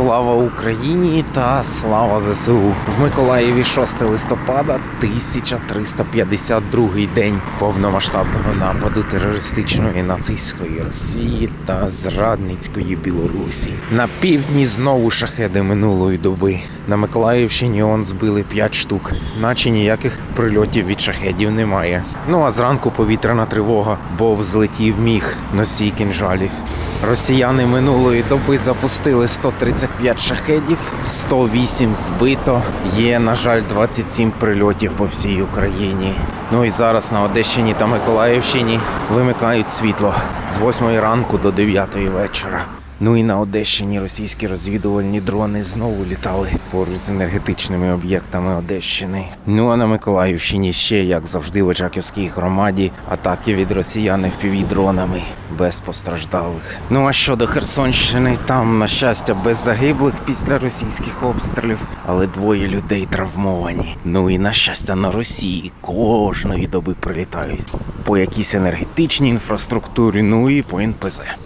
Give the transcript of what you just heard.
Слава Україні та слава ЗСУ. В Миколаєві 6 листопада 1352 день повномасштабного нападу терористичної нацистської Росії та зрадницької Білорусі. На півдні знову шахеди минулої доби. На Миколаївщині он збили 5 штук, наче ніяких прильотів від шахедів немає. Ну а зранку повітряна тривога, бо взлетів міг носій кінжалів. Росіяни минулої доби запустили 135 шахедів, 108 збито. Є, на жаль, 27 прильотів по всій Україні. Ну і зараз на Одещині та Миколаївщині вимикають світло з 8 ранку до 9 вечора. Ну і на Одещині російські розвідувальні дрони знову літали поруч з енергетичними об'єктами Одещини. Ну а на Миколаївщині ще, як завжди, в Очаківській громаді атаки від росіян впівдронами без постраждалих. Ну а щодо Херсонщини, там, на щастя, без загиблих після російських обстрілів, але двоє людей травмовані. Ну і на щастя, на Росії кожної доби прилітають по якійсь енергетичній інфраструктурі, ну і по НПЗ.